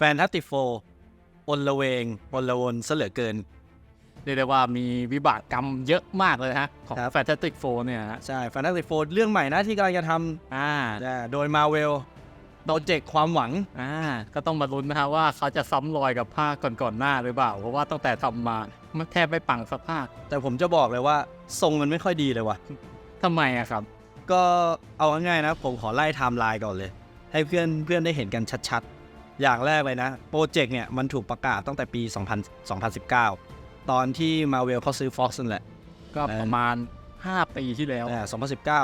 แฟนตาติโฟอนละเวงอนละวนซะเหลือเกินเรียกได้ว่ามีวิบากกรรมเยอะมากเลยฮะ ของครับแฟนตาติกโฟเนี่ยฮะใช่แฟนตาติโฟเรื่องใหม่นะที่กำลังจะทอ่าำอ่าโดยมาเวลโปรเจกต์ความหวังอ่าก็ต้องมาลุ้นนะฮะว่าเขาจะซ้ำรอยกับภาคก่อนๆหน้าหรือเปล่า เพราะว่าตั้งแต่ทำมามันแทบไม่ปังสักภาค แต่ผมจะบอกเลยว่าทรงมันไม่ค่อยดีเลยว่ะทำไมอะครับ ก็เอาง่ายๆนะ ผมขอไล่ไทม์ไลน์ก่อนเลย ให้เพื่อนเพื่อนได้เห็นกันชัดๆ อย่างแรกเลยนะ โปรเจกต์เนี่ยมันถูกประกาศตั้งแต่ปี 2000 2019 ตอนที่มาเวลเขาซื้อ Fox นั่นแหละ ก็ประมาณ 5 ปีที่แล้วอ่า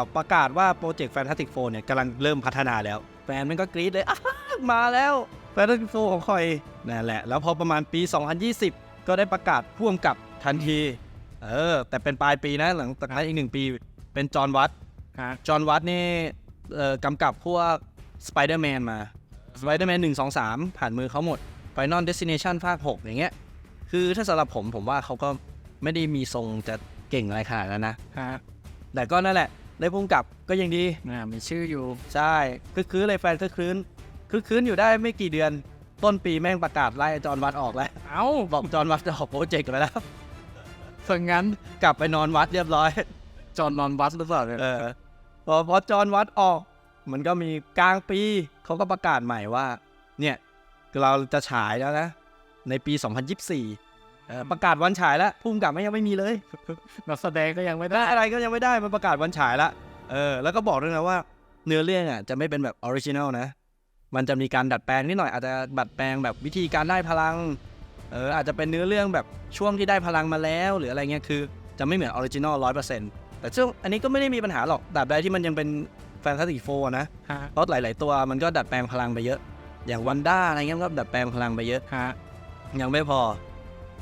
2019 ประกาศว่าโปรเจกต์แฟนตาติกโฟเนี่ยกำลังเริ่มพัฒนาแล้ว แฟนมันก็กรี๊ดเลยอ้าวมาแล้วแฟนตาติกโฟของคอยนั่นแหละ แล้วพอประมาณปี 2020 ก็ได้ประกาศพ่วงกับทันที เออ แต่เป็นปลายปีนะหลังจากนั้นอีกหนึ่งปี เป็นจอห์นวัตฮะจอห์นวัตนี่เอ่อกำกับพวกสไปเดอร์แมนมา สไปเดอร์แมนหนึ่งสองสามผ่านมือเขาหมด Final Destination ภาค6อย่างเงี้ย คือถ้าสำหรับผมผมว่าเขาก็ไม่ได้มีทรงจะเก่งอะไรขนาดนั้นนะ ฮะแต่ก็นั่นแหละ ได้พุ่งกับก็ยังดี อ่ามีชื่ออยู่ใช่คือคืนเลยแฟนคือคืนคือคืนอยู่ได้ไม่กี่เดือน ต้นปีแม่งประกาศไล่จอห์นวัตออกแล้ว เอ้าบอกจอห์นวัตจะออกโปรเจกต์ไปแล้ว สังงั้นกลับไปนอนวัดเรียบร้อย จอห์นนอนวัดหรือเปล่าเนี่ย เออพอพอจอห์นวัดออก มันก็มีกลางปีเขาก็ประกาศใหม่ว่า เนี่ยเราจะฉายแล้วนะ ในปี 2024เออประกาศวันฉายแล้วพุ่มกับไม่ยังไม่มีเลยนักแสดงก็ยังไม่ได้ได้อะไรก็ยังไม่ได้มันประกาศวันฉายละเออแล้วก็บอกด้วยนะว่า เนื้อเรื่องอะจะไม่เป็นแบบออริจินัลนะ มันจะมีการดัดแปลงนิดหน่อยอาจจะดัดแปลงแบบวิธีการได้พลังเอออาจจะเป็นเนื้อเรื่องแบบช่วงที่ได้พลังมาแล้ว หรืออะไรเงี้ยคือ จะไม่เหมือนออริจินอลร้อยเปอร์เซ็นต์แต่ซึ่งอันนี้ก็ไม่ได้มีปัญหาหรอกตราบใดที่มันยังเป็น แฟนตาซีโฟนะฮะเพราะหลาย ๆ ตัวมันก็ดัดแปลงพลังไปเยอะ อย่างวันด้าอะไรเงี้ยมันก็ดัดแปลงพลังไปเยอะ ฮะยังไม่พอ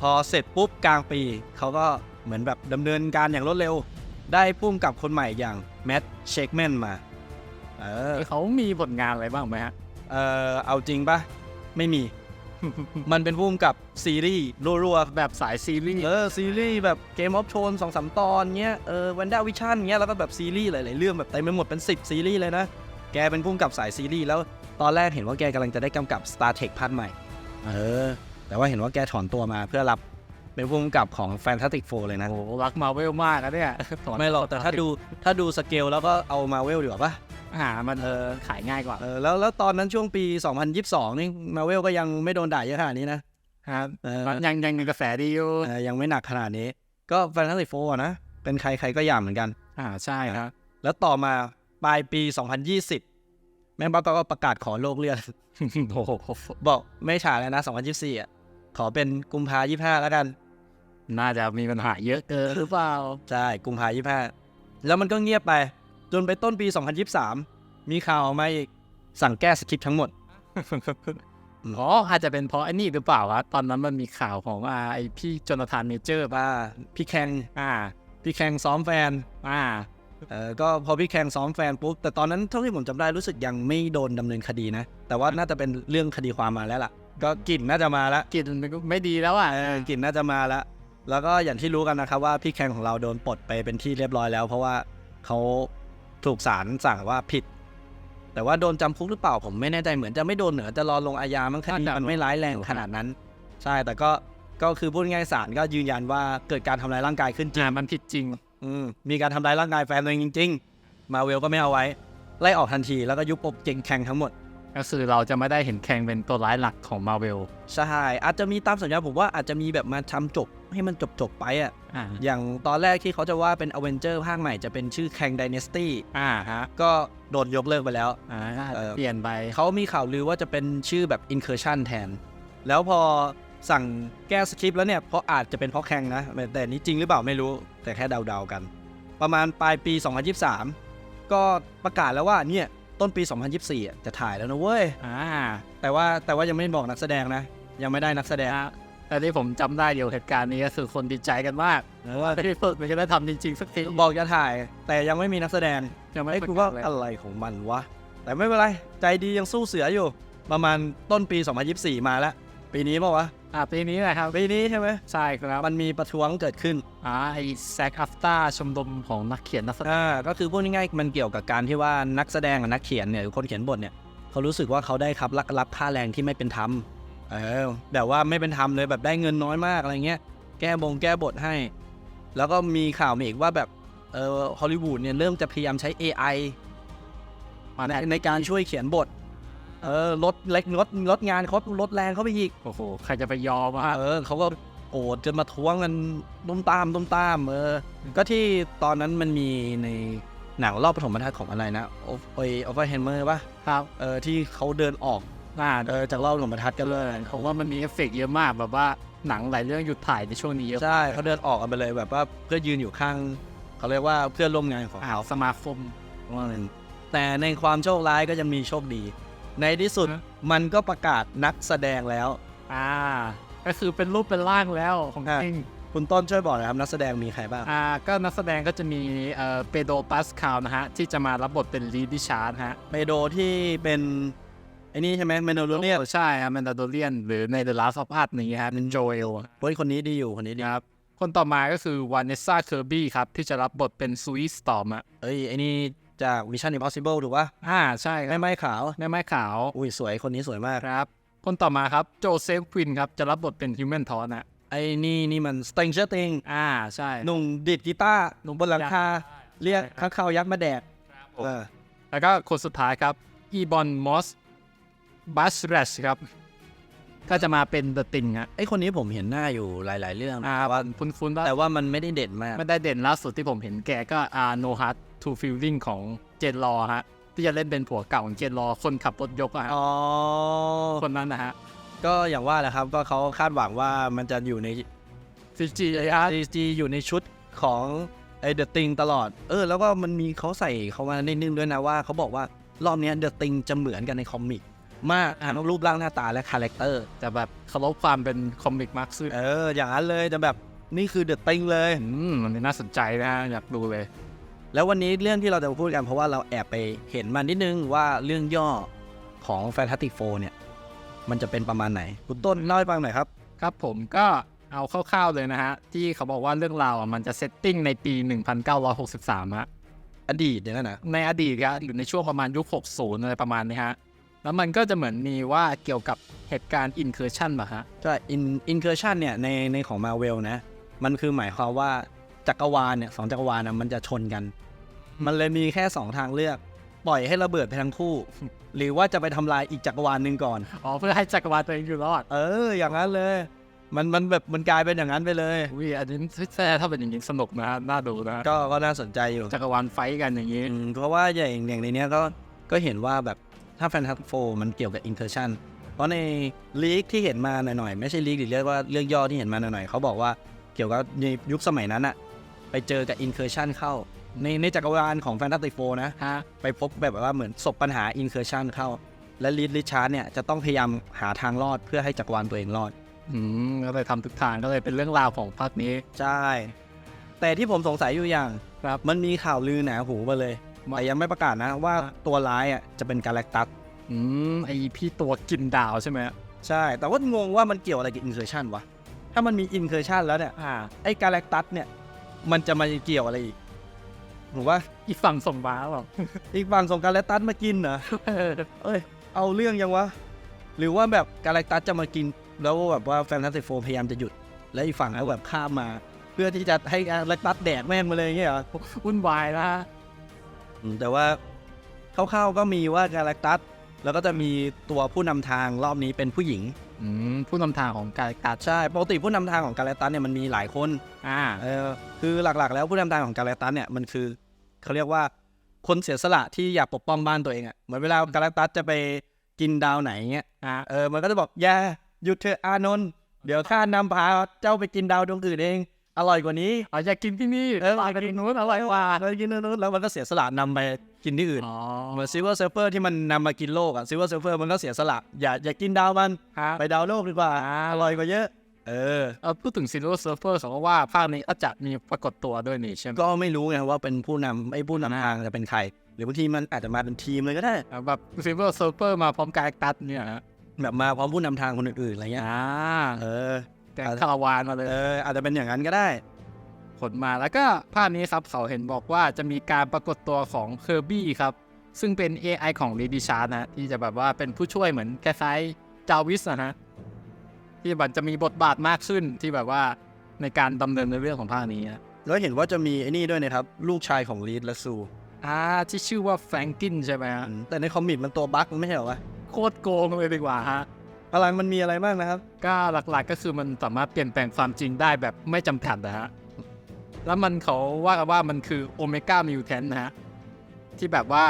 พอเสร็จปุ๊บกลางปี เขาก็เหมือนแบบดำเนินการอย่างรวดเร็ว ได้พุ่มกับคนใหม่อย่างแมดเชคแมนมา เออเขามีผลงานอะไรบ้างไหมฮะ เออเอาจริงปะไม่มี มันเป็นพุ่มกับซีรีส์รัวแบบสายซีรีส์ๆเออซีรีส์แบบเกมออฟโชนสองสามตอนเงี้ยเออวันด้าวิชั่นเงี้ยแล้วก็แบบซีรีส์หลายๆเรื่องแบบเต็มไปหมดเป็น 10 ซีรีส์เลยนะ แกเป็นพุ่มกับสายซีรีส์แล้วตอนแรกเห็นว่าแกกำลังจะได้กำกับ Star Trek ภาคใหม่ เออ แต่ว่าเห็นว่าแกถอนตัวมาเพื่อรับเป็นพุ่มกับของ Fantastic Four เลยนะ โอ้โหรักมาเวลมากอะเนี่ยถอนไม่หรอก แต่ถ้าดูถ้าดูสเกลแล้วก็เอามาเวลดีกว่าปะ หามันเออขายง่ายกว่าเออแล้วแล้วตอนนั้นช่วงปี 2022 นี่มาเวลก็ยังไม่โดนด่าเยอะขนาดนี้นะครับเออยังยังมีกระแสดีอยู่เออยังไม่หนักขนาดนี้ ก็ Fantastic Four อะนะ เป็นใครใครก็อยากเหมือนกัน อ่าใช่ครับ แล้วต่อมาปลายปี 2020 แม่งบ้าก็ประกาศขอโลกเลื่อนโอ้โหบอกไม่ฉายแล้วนะ 2024อะขอเป็นกุมภา25แล้วกัน น่าจะมีปัญหาเยอะเกินหรือเปล่า ใช่ กุมภา25แล้วมันก็เงียบไป จนไปต้นปี 2023 มีข่าวออกมาอีกสั่งแก้สคริปต์ทั้งหมดอ๋ออาจจะเป็นเพราะไอ้นี่หรือเปล่าวะตอนนั้นมันมีข่าวของอ่าไอพี่โจนาธานเมเจอร์ป่ะว่าพี่แคงอ่า พี่แคงซ้อมแฟน อ่าเออก็พอพี่แคงซ้อมแฟนปุ๊บ แต่ตอนนั้นเท่าที่ผมจำได้รู้สึกยังไม่โดนดำเนินคดีนะ แต่ว่าน่าจะเป็นเรื่องคดีความมาแล้วล่ะ ก็กลิ่นน่าจะมาแล้วกินมันก็ไม่ดีแล้วอะเออกลิ่นน่าจะมาแล้ว แล้วก็อย่างที่รู้กันนะครับว่าพี่แคงของเราโดนปลดไปเป็นที่เรียบร้อยแล้ว เพราะว่าเขา ถูกศาลสั่งว่าผิด แต่ว่าโดนจำคุกหรือเปล่าผมไม่แน่ใจเหมือนจะไม่โดนเหนือจะรอลงอาญามั้งคดีมันไม่ร้ายแรงขนาดนั้น ใช่แต่ก็ก็คือพูดง่ายๆศาลก็ยืนยันว่าเกิดการทำร้ายร่างกายขึ้นจริงอ่ามันผิดจริงอืมมีการทำร้ายร่างกายแฟนตัวเองจริง ๆ มาเวลก็ไม่เอาไว้ ไล่ออกทันทีแล้วก็ยุบอบเก่งแข่งทั้งหมด ก็คือเราจะไม่ได้เห็นแคงเป็นตัวร้ายหลักของมาเวลใช่อาจจะมีตามสัญญาผมว่าอาจจะมีแบบมาทำจบให้มันจบจบๆไปอะอ่าอย่างตอนแรกที่เขาจะว่าเป็นอเวนเจอร์ภาคใหม่จะเป็นชื่อแข่ง Dynasty อ่าฮะก็โดนยกเลิกไปแล้วอ่าเออเปลี่ยนไปเขามีข่าวลือว่าจะเป็นชื่อแบบ Incursion แทน แล้วพอสั่งแก้สคริปต์แล้วเนี่ยเพราะอาจจะเป็นเพราะแข่งนะ แต่นี่จริงหรือเปล่าไม่รู้แต่แค่เดาๆกัน ประมาณปลายปี 2023 ก็ประกาศแล้วว่าเนี่ย ต้นปี 2024อะจะถ่ายแล้วนะเว้ย อ่าแต่ว่าแต่ว่ายังไม่บอกนักแสดงนะ ยังไม่ได้นักแสดงแต่ที่ผมจำได้เดียวเหตุการณ์นี้ก็คือคนดีใจกันมากเออว่าไม่ได้ฝึกมันจะได้ทำจริงๆสักทีบอกจะถ่าย แต่ยังไม่มีนักแสดง ยังไม่ไอ้ยฝึกูว่าเลย อะไรของมันวะ แต่ไม่เป็นไร ใจดียังสู้เสืออยู่ ประมาณต้นปี 2024 มาแล้ว ปีนี้เปล่าวะ อ่าปีนี้แหละครับปีนี้ใช่ไหมใช่ครับมันมีประท้วงเกิดขึ้นอ่าไอแซกอัฟตาชมรมของนักเขียนนักแสดงอ่าก็คือพูดง่ายๆมันเกี่ยวกับการที่ว่านักแสดงกับนักเขียนเนี่ยหรือคนเขียนบทเนี่ยเขารู้สึกว่าเขาได้ครับรับรับค่าแรงที่ไม่เป็นธรรมเออแบบว่าไม่เป็นธรรมเลยแบบได้เงินน้อยมากอะไรเงี้ยแก้บงแก้บทให้ แล้วก็มีข่าวมาอีกว่าแบบเออฮอลลีวูดเนี่ยเริ่มจะพยายามใช้ AI มาในได้ในการช่วยเขียนบท เออลดเล็กลดลดงานเขาลดแรงเขาไปอีก โอ้โห ใครจะไปยอมอะฮะเออเขาก็โอดจะมาท้วงกันตุ้มตามตุ้มตาม เออ ก็ที่ตอนนั้นมันมีในหนังรอบปฐมบรรทัดของอะไรนะโอโอโอเวอร์เฮมเมอร์ป่ะครับเออที่เขาเดินออกน่าเออจากรอบปฐมบรรทัดกันเลยผมว่ามันมีเอฟเฟกต์เยอะมากแบบว่าหนังหลายเรื่องหยุดถ่ายในช่วงนี้เยอะใช่เขาเดินออกกันไปเลยแบบว่าเพื่อยืนอยู่ข้างเขาเรียกว่าเพื่อนร่วมงานของอ่าวสมาคมว่าอะไรแต่ในความโชคร้ายก็จะมีโชคดี ในที่สุดฮะ มันก็ประกาศนักแสดงแล้ว อ่า ก็คือเป็นรูปเป็นร่างแล้วของอะจริง คุณต้นช่วยบอกหนะครับนักแสดงมีใครบ้าง อ่าก็นักแสดงก็จะมีเอ่อเปโดปัสคาลนะฮะ ที่จะมารับบทเป็นลีดิชาร์ดฮะเมโดที่เป็นไอ้นี่ใช่ไหมเมโดโลเนียใช่ฮะแมนดาโดเลียน หรือใน The Last of Us นี้ฮะเป็นโจเอลเฮ้ยคนนี้ดีอยู่คนนี้ดีครับคนต่อมาก็คือวานเนสซาเคอร์บี้ครับ ที่จะรับบทเป็นซูอิสตอมอะเอ้ยไอ้นี่ จาก Mission Impossible ถูกปะอ่าใช่ครัไม่บไม้ขาว แม่ไม้ขาว อุ้ยสวยคนนี้สวยมาก ครับ คนต่อมาครับโจเซฟควินครับ จะรับบทเป็นฮิวแมนทอนอะไอ้นี่นี่มัน Stranger Things อ่าใช่หนุ่มดิดกีตาร์หนุ่มบนหลังคา เรียกข้างข่าวยักษ์มาแดกเออแล้วก็คนสุดท้ายครับอีบอนมอสบัสเรชครับก็จะมาเป็นเดอะติงอะไอ้คนนี้ผมเห็นหน้าอยู่หลาย ๆ เรื่องอ่าว่าคุ้นๆว่าแต่ว่ามันไม่ได้เด่นมากไม่ได้เด่นล่าสุดที่ผมเห็นแกก็อ่า No Hard to Feeling ของเจนรอฮะ ที่จะเล่นเป็นผัวเก่าของเจนรอคนขับรถยกอะฮะอ๋อ คนนั้นนะฮะ ก็อย่างว่าแหละครับก็เขาคาดหวังว่ามันจะอยู่ในซีจีฮะ CG อยู่ในชุดของไอ้เดอะติงตลอด เออ แล้วก็มันมีเขาใส่เขามานิดนึงด้วยนะว่าเขาบอกว่ารอบเนี้เดอะติงจะเหมือนกันในคอมิกมากอ่านรูปร่างหน้าตาและคาแรคเตอร์แต่แบบเคารพความเป็นคอมิกมากขึ้นเออ อย่างนั้นเลยจะแบบนี่คือเดอะติงเลย อืมมันน่าสนใจนะฮะอยากดูเลย แล้ววันนี้เรื่องที่เราจะมาพูดกันเพราะว่าเราแอบไปเห็นมานิดนึงว่าเรื่องย่อของ Fantastic Four เนี่ยมันจะเป็นประมาณไหน คุณต้นเล่าให้ฟังหน่อยครับ ครับผมก็เอาคร่าวๆเลยนะฮะ ที่เขาบอกว่าเรื่องราวอะมันจะเซตติ้งในปี 1963ฮะอดีตเนี่ยนะในอดีตครับอยู่ในช่วงประมาณยุค 60 อะไรประมาณนี้ฮะ แล้วมันก็จะเหมือนมีว่าเกี่ยวกับเหตุการณ์อินเคอร์ชันป่ะฮะใช่ in incursion เนี่ยในในของ Marvel นะ มันคือหมายความว่า จักรวาลเนี่ยสองจักรวาลนะมันจะชนกัน มันเลยมีแค่2ทางเลือก ปล่อยให้ระเบิดไปทั้งคู่ หรือว่าจะไปทำลายอีกจักรวาลหนึ่งก่อน อ๋อเพื่อให้จักรวาลตัวเองอยู่รอด เออ อย่างนั้นเลย มันมันแบบมันกลายเป็นอย่างนั้นไปเลยอุ้ยอันนี้แท้ถ้าเป็นอย่างนี้สนุกนะฮะน่าดูนะฮะก็ก็น่าสนใจอยู่จักรวาลไฟท์กันอย่างนี้อืมเพราะว่าอย่างอย่างในเนี้ยก็ก็เห็นว่าแบบถ้าแฟนทัสโฟมันเกี่ยวกับ incursion เพราะในลีกที่เห็นมาหน่อยๆไม่ใช่ลีกหรือเรียกว่าเรื่องย่อที่เห็นมาหน่อยๆเขาบอกว่าเกี่ยวกับในยุคสมัยนั้นอะ ไปเจอกับ incursion เข้า ในในจักรวาลของแฟนตาซีโฟนะ ฮะ ไปพบแบบว่าเหมือนศพปัญหา incursion เข้า และลีดริชาร์ดเนี่ยจะต้องพยายามหาทางรอดเพื่อให้จักรวาลตัวเองรอด อืมก็เลยทำทุกทางก็เลยเป็นเรื่องราวของภาคนี้ ใช่ แต่ที่ผมสงสัยอยู่อย่างครับ มันมีข่าวลือหนาหูมาเลยว่าแต่ยังไม่ประกาศนะว่าตัวร้ายอะจะเป็นกาแล็กตัสอืมไอพี่ตัวกินดาวใช่ไหมฮะใช่ แต่ว่างงว่ามันเกี่ยวอะไรกับ incursion วะถ้ามันมี incursion แล้วเนี่ย อ่า ไอ้กาแล็กตัสเนี่ย มันจะมาเกี่ยวอะไรอีกผมว่าอีกฝั่งส่งมาหรออีกฝั่งส่งกาแล็กตัสมากินเหรอเอ้ย เอาเรื่องยังวะ หรือว่าแบบกาแล็กตัสจะมากิน แล้วแบบว่าแฟนตาซีโฟพยายามจะหยุด และอีกฝั่งก็แบบข้ามมา เพื่อที่จะให้กาแล็กตัสแดกแม่งมาเลยอย่างเงี้ยเหรอวุ่นวายนะฮะอืมแต่ว่าคร่าวๆก็มีว่ากาแล็กตัสแล้วก็จะมีตัวผู้นำทางรอบนี้เป็นผู้หญิงอืม ผู้นำทางของการการใช่ปกติผู้นำทางของกาแล็กตัสเนี่ยมันมีหลายคนอ่าเออคือหลักๆ แล้วผู้นำทางของกาแล็กตัสเนี่ยมันคือเขาเรียกว่าคนเสียสละที่อยากปกป้องบ้านตัวเองอะ่ะเหมือนเวลากาแล็กตัสจะไปกินดาวไหนเงี้ยอ่าเออมันก็จะบอกอย่าหยุดเถอะอานนท์เดี๋ยวข้านำพาเจ้าไปกินดาวดวงอื่นเอง อร่อยกว่านี้อ๋ออยากกินที่นี่เออตายกันนู้นอร่อยกว่าไปกินนู้นแล้วมันก็เสียสละนำไปกินที่อื่นอ๋อเหมือนซิลเวอร์เซิร์ฟเฟอร์ที่มันนำมากินโลกอะซิลเวอร์เซิร์ฟเฟอร์มันก็เสียสละอย่าอย่ากินดาวมันฮะไปดาวโลกดีกว่าอร่อยกว่าเยอะเออเออพูดถึงซิลเวอร์เซิร์ฟเฟอร์เขาก็ว่าภาคนี้ก็จะมีปรากฏตัวด้วยนี่ใช่ไหมก็ไม่รู้ไงว่าเป็นผู้นำไอ้ผู้นำทางจะเป็นใคร หรือบางทีมันอาจจะมาเป็นทีมเลยก็ได้อ่าแบบซิลเวอร์เซิร์ฟเฟอร์มาพร้อมกับแอคตัสเนี่ยฮะแบบมาพร้อมผู้นำทางคนอื่นๆอะไรเงี้ยอ่าเออ แต่คาราวานมาเลย เอออาจจะเป็นอย่างนั้นก็ได้ ผลมาแล้วก็ภาคนี้ครับเขาเห็นบอกว่าจะมีการปรากฏตัวของเคอร์บี้ครับ ซึ่งเป็น AI ของ Lady Shard นะที่จะแบบว่าเป็นผู้ช่วยเหมือนคล้ายๆจาวิสนะฮะที่มันจะมีบทบาทมากขึ้นที่แบบว่าในการดำเนินในเรื่องของภาคนี้นะแล้วเห็นว่าจะมีไอ้นี่ด้วยนะครับ ลูกชายของลีดและซูอ่าที่ชื่อว่าแฟรงกินใช่ไหมฮะอืมแต่ในคอมิกมันตัวบั๊กมันไม่ใช่เหรอวะโคตรโกงเลยดีกว่าฮะ พลังมันมีอะไรบ้างนะครับ ก็หลักๆก็คือมันสามารถเปลี่ยนแปลงความจริงได้แบบไม่จำกัดนะฮะ แล้วมันเขาว่ากันว่ามันคือโอเมก้ามิวแทนนะฮะ ที่แบบว่า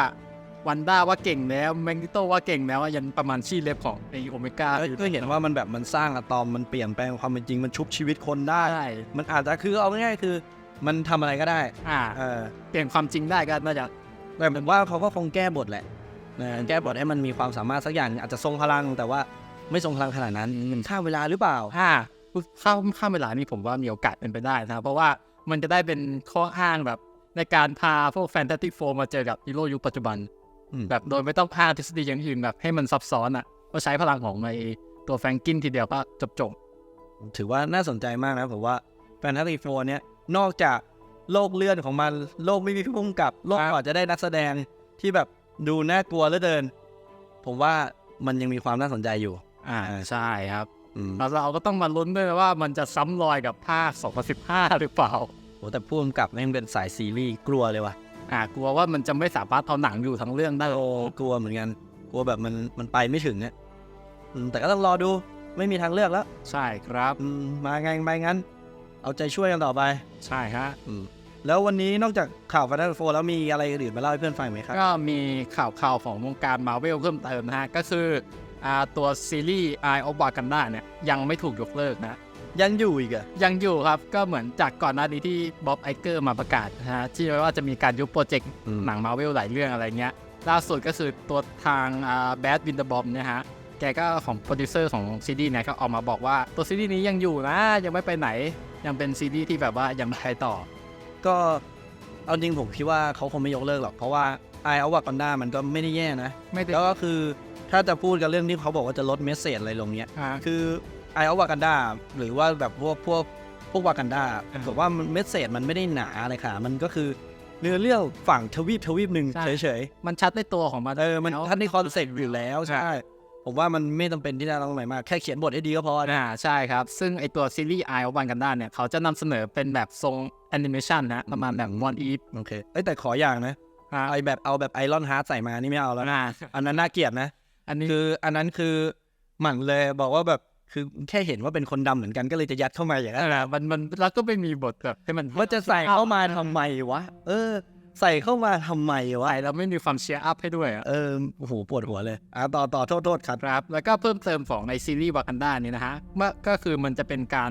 วันด้าว่าเก่งแล้วแมกนิโตว่าเก่งแล้วอะยันประมาณชี่เล็บของไอโอเมก้าก็เห็นว่ามันแบบมันสร้างอะตอมมันเปลี่ยนแปลงความเป็นจริงมันชุบชีวิตคนได้ได้มันอาจจะคือเอาง่ายๆคือ มันทำอะไรก็ได้ อ่าเออเปลี่ยนความจริงได้ก็น่าจะแต่ผมว่าเขาก็คงแก้บทแหละนะแก้บทให้มันมีความสามารถสักอย่างอาจจะทรงพลังแต่ว่า ไม่ทรงพลังขนาดนั้นข้ามเวลาหรือเปล่าถ้าเข้าข้ามเวลานี่ผมว่ามีโอกาสเป็นไปได้นะครับเพราะว่ามันจะได้เป็นข้ออ้างแบบในการพาพวกแฟนตาซีโฟมาเจอกับฮีโร่ยุคปัจจุบันอืมแบบโดยไม่ต้องอ้างทฤษฎีอย่างอื่นแบบให้มันซับซ้อนอะก็ใช้พลังของในตัวแฟรงกินทีเดียวก็จบจบถือว่าน่าสนใจมากนะผมว่าแฟนตาซีโฟเนี้ยนอกจากโลกเลื่อนของมันโลกไม่มีผู้กำกับโลกอาจจะได้นักแสดงที่แบบดูน่ากลัวเหลือเกิน ผมว่ามันยังมีความน่าสนใจอยู่ๆ อ่าใช่ครับอืมแล้วเราก็ต้องมาลุ้นด้วยนะว่ามันจะซ้ำรอยกับภาค 2015 หรือเปล่าโหแต่ผู้กำกับแม่งเป็นสายซีรีส์กลัวเลยว่ะอ่ากลัวว่ามันจะไม่สามารถเอาหนังอยู่ทั้งเรื่องได้โอ้กลัวเหมือนกัน กลัวแบบมันมันไปไม่ถึงเนี่ยอืมแต่ก็ต้องรอดูไม่มีทางเลือกแล้ว ใช่ครับอืมมาไงไปงั้น เอาใจช่วยกันต่อไป ใช่ฮะอืมแล้ววันนี้นอกจากข่าวฟันธ o โฟแล้วมีอะไรอื่นมาเล่าให้เพื่อนฟังไหมครับ ก็มีข่าวข่าวของวงการมาเวลเพิ่มเติมนะฮะ ก็คืออ่า ตัวซีรีส์ Eye of Wakanda เนี่ยยังไม่ถูกยกเลิกนะยังอยู่อีกเหรอะยังอยู่ครับก็เหมือนจากก่อนหน้านี้ที่บ๊อบไอเกอร์มาประกาศนะฮะที่ว่าจะมีการยุบโปรเจกต์หนังมาเวลหลายเรื่องอะไรเงี้ย ล่าสุดก็คือตัวทางแบดวินเดอร์บอมเนี่ยฮะแกก็ของโปรดิวเซอร์ของซีรีส์เนี่ยก็ออกมาบอกว่าตัวซีรีส์นี้ยังอยู่นะยังไม่ไปไหน ยังเป็นซีรีส์ที่แบบว่ายังไม่ไปต่อ ก็เอาจริงผมคิดว่าเขาคงไม่ยกเลิกหรอกเพราะว่าไอเอาวากันดามันก็ไม่ได้แย่นะไม่ได้แล้วก็คือ ถ้าจะพูดกันเรื่องที่เขาบอกว่าจะลดเมสเซจอะไรลงเนี้ย อ่า คือไอเอาวากันดาหรือว่าแบบพวกพวกพวกวากันดาอ่าผมว่าเมสเซจมันไม่ได้หนาอะไรค่ะ มันก็คือเนื้อเรื่องฝั่งทวีปทวีปหนึ่งใช่ เฉยมันชัดในตัวของมัน ๆเออมันแล้วท่านที่คอนเซ็ปต์อยู่แล้วใช่ ใช่ผมว่ามันไม่จำเป็นที่จะต้องอะไรมากแค่เขียนบทให้ดีก็พอนะ อ่าใช่ครับ ซึ่งไอตัวซีรีส์ Eye of Wakanda เนี่ย เขาจะนำเสนอเป็นแบบทรงแอนิเมชันนะประมาณแบบ One Eat โอเคเอ้ยแต่ขออย่างนะอ่าไอแบบเอาแบบไอรอนฮาร์ดใส่มานี่ไม่เอาแล้วนะ อ่า อันนั้นน่าเกลียดนะ อันนี้คืออันนั้นคือหมั่นเลยบอกว่าแบบคือแค่เห็นว่าเป็นคนดำเหมือนกันก็เลยจะยัดเข้ามาอย่างนั้นนั่นแหละมันมันแล้วก็ไม่มีบทแบบให้มันว่าจะใส่เข้ามาทำไมวะ เออ ใส่เข้ามาทำไมวะใส่แล้วไม่มีความเชียร์อัพให้ด้วยอะเออโอ้โหปวดหัวเลยอะต่อต่อโทษโทษครับครับ แล้วก็เพิ่มเติมของในซีรีส์ Wakanda นี่นะฮะมันก็คือมันจะเป็นการ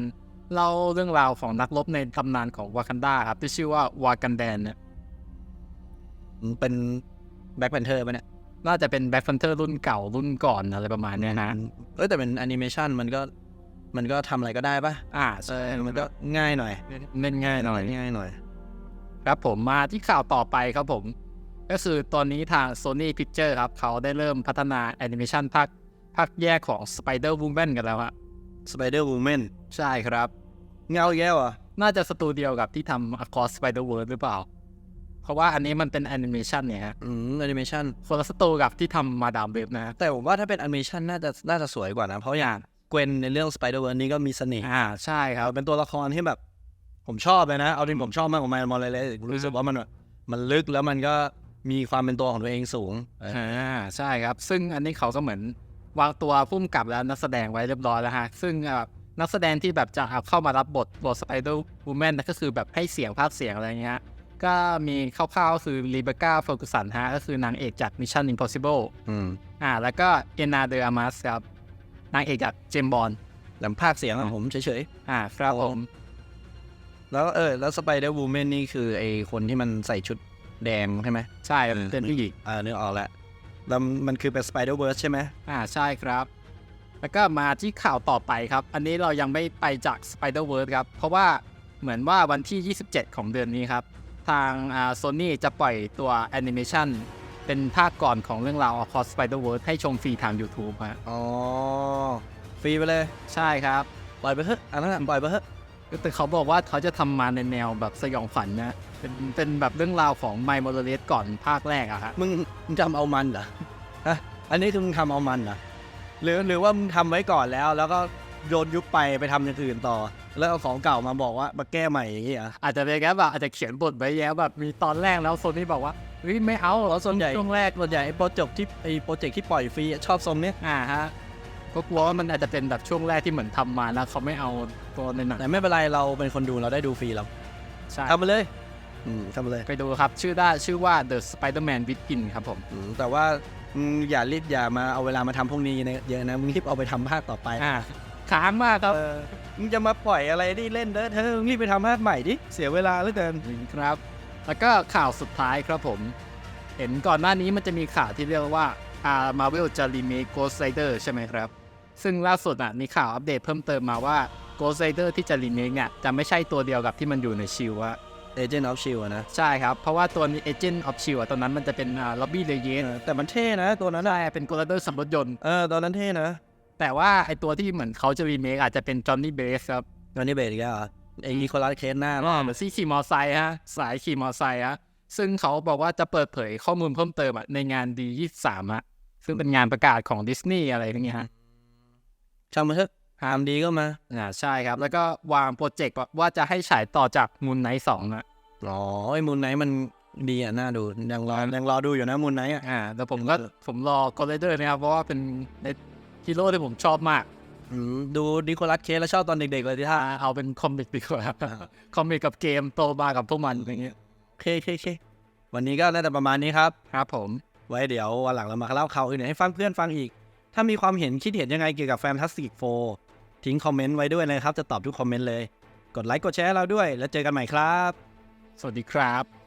เล่าเรื่องราวของนักรบในตำนานของ Wakanda ครับที่ชื่อว่า Wakandan เนี่ยมันเป็นแบ็คแพนเทอร์ปะเนี่ย น่าจะเป็น Black Panther รุ่นเก่ารุ่นก่อนอะไรประมาณเนี้ยนะเอ้ยแต่เป็นแอนิเมชันมันก็มันก็ทำอะไรก็ได้ปะอ่าเอใช่อมันก็ง่ายหน่อยเล่นง่ายหน่อยง่ายหน่อย ครับผมมาที่ข่าวต่อไปครับผม ก็คือตอนนี้ทาง Sony Picture ครับ เขาได้เริ่มพัฒนาแอนิเมชันภาคภาคแยกของ Spider Woman กันแล้วฮะ Spider Woman ใช่ครับ เงาอีกแย่วะน่าจะสตูเดียวกับที่ทำ Across Spider Verse หรือเปล่า เพราะว่าอันนี้มันเป็นแอนิเมชันเนี่ยฮะอืมแอนิเมชันคนละสตูกับที่ทำมาดามเว็บนะฮะแต่ผมว่าถ้าเป็นแอนิเมชันน่าจะน่าจะสวยกว่านะ เพราะอย่างเกวนในเรื่อง Spider-Verse นี้ก็มีเสน่ห์อ่าใช่ครับ เป็นตัวละครที่แบบ ผมชอบเลยนะ เอาจริงผมชอบมากกว่าไมล์มอลเลยเลยรู้สึกว่ามันแบบมันลึกแล้วมันก็มีความเป็นตัวของตัวเองสูงเอออ่าใช่ครับ ซึ่งอันนี้เขาก็เหมือนวางตัวพุ่มกับแล้วนักแสดงไว้เรียบร้อยแล้วฮะซึ่งแบบนักแสดงที่แบบจะเอาเข้ามารับบทบทสไปเดอร์วูแมนก็คือแบบให้เสียงภาคเสียงอะไรเงี้ย ก็มีคร่าวๆก็คือรีเบคก้าเฟอร์กูสันฮะก็คือนางเอกจาก Mission Impossible อืมอ่า แล้วก็เอนาเดออามัสครับ นางเอกจากเจมบอลแต่ภาคเสียงอะผมเฉยอ่าครับผม ๆ แล้วเออ แล้ว Spider-Woman นี่คือไอคนที่มันใส่ชุดแดงใช่ไหม ใช่ครับเป็นผู้หญิงอ่านึกออกแล้วแล้วมันคือเป็น Spider-Verse ใช่ไหมอ่าใช่ครับ แล้วก็มาที่ข่าวต่อไปครับ อันนี้เรายังไม่ไปจาก Spider-Verse ครับ เพราะว่าเหมือนว่าวันที่ 27 ของเดือนนี้ครับ ทางอ่าโซนี่จะปล่อยตัวแอนิเมชันเป็นภาคก่อนของเรื่องราว Across Spider-Verse ให้ชมฟรีทาง YouTube ฮะอ๋อ ฟรีไปเลย ใช่ครับ ปล่อยไปเถอะอันนั้นอะปล่อยไปเถอะแต่เขาบอกว่าเขาจะทำมาในแนวแบบสยองฝันนะ เป็นเป็นแบบเรื่องราวของไมโมโ r เลสก่อนภาคแรกอะฮะ มึงมึงทำเอามันเหรอฮะอันนี้คือมึงทำเอามันเหรอหรือหรือว่ามึงทำไว้ก่อนแล้ว แล้วก็โดนยุบไปไปทำอย่างอื่นต่อ แล้วเอาของเก่ามาบอกว่ามาแก้ใหม่อย่างงี้เหรอะอาจจะเป็นแค่แบบอาจจะเขียนบทไว้แล้วแบบมีตอนแรกแล้วโซนี่บอกว่าเฮ้ยไม่เอาเพราะส่วนใหญ่ช่วงแรกส่วนใหญ่ไอ้โปรเจกต์ที่ไอ้โปรเจกต์ที่ปล่อยฟรีอะชอบทรงเนี้ยอ่าฮะก็กลัวว่ามันอาจจะเป็นแบบช่วงแรกที่เหมือนทำมาแล้วเขาไม่เอาตัวในหนังแต่ไม่เป็นไรเราเป็นคนดูเราได้ดูฟรีเราใช่ทำมาเลยอืมทำมาเลยไปดูครับ ชื่อได้ชื่อว่า The Spider-Man Within ครับผมอืมแต่ว่าอืมอย่ารีบอย่ามาเอาเวลามาทำพวกนี้นะเยอะนะมึงรีบเอาไปทำภาคต่อไป อ่า ค้างมากครับ เออมึงจะมาปล่อยอะไรที่เล่นเด้อเธอมึงรีบไปทำภาคใหม่ดิเสียเวลาเหลือเกิน ครับ แล้วก็ข่าวสุดท้ายครับผม เห็นก่อนหน้านี้มันจะมีข่าวที่เรียกว่าอ่ามาเวลจะรีเมค Ghost Rider ใช่ไหมครับ ซึ่งล่าสุดอะมีข่าวอัปเดตเพิ่มเติมมาว่า Ghost Rider ที่จะรีเมคเนี่ย จะไม่ใช่ตัวเดียวกับที่มันอยู่ในชิลอะ Agent of Shield อะนะใช่ครับ เพราะว่าตัวนี้ Agent of Shield อะตอนนั้นมันจะเป็นอ่า Lobby l e g e n เออแต่มันเท่นะตัวนั้นใช่อะเป็น Ghost Rider สำรถยนต์ เออตอนนั้นเท่นะ แต่ว่าไอตัวที่เหมือนเขาจะรีเมคอาจจะเป็น Johnny Blaze ครับตอนนี้เบรกอีกแล้วเหรอไอ้นิโคลัสเคสหน้าเหมือนซี่ขี่มอไซค์ฮะ สายขี่มอไซค์ฮะ ซึ่งเขาบอกว่าจะเปิดเผยข้อมูลเพิ่มเติมอะในงาน D23 ฮะ ซึ่งเป็นงานประกาศของดิสนีย์อะไรอย่างเงี้ยฮะช่างมาเถอะหามดีก็มา อ่าใช่ครับ แล้วก็วางโปรเจกต์ว่าจะให้ฉายต่อจากมูนไนท์สองนะอ๋อไอ้มูนไนท์มันดีอะ น่าดูยังรอยังรอดูอยู่นะมูนไนท์อะอ่าแต่ผมก็ผมรอกอลเลเดอร์นะครับ เพราะว่าเป็น ฮีโร่ที่ผมชอบมากอืมดูนิโคลัสเคสแล้วชอบตอนเด็กๆเลยที่ท่าอ่าเอาเป็นคอมิกดีกว่าคอมิกกับเกมโตมากับพวกมันอย่างเงี้ยโอเคโอเคโอเควันนี้ก็น่าจะประมาณนี้ครับครับผม ไว้เดี๋ยววันหลังเรามาเล่าข่าวอื่นให้ฟังเพื่อนฟังอีก ถ้ามีความเห็นคิดเห็นยังไงเกี่ยวกับแฟนตาสติกโฟทิ้งคอมเมนต์ไว้ด้วยนะครับ จะตอบทุกคอมเมนต์เลย กดไลค์กดแชร์เราด้วย แล้วเจอกันใหม่ครับ สวัสดีครับ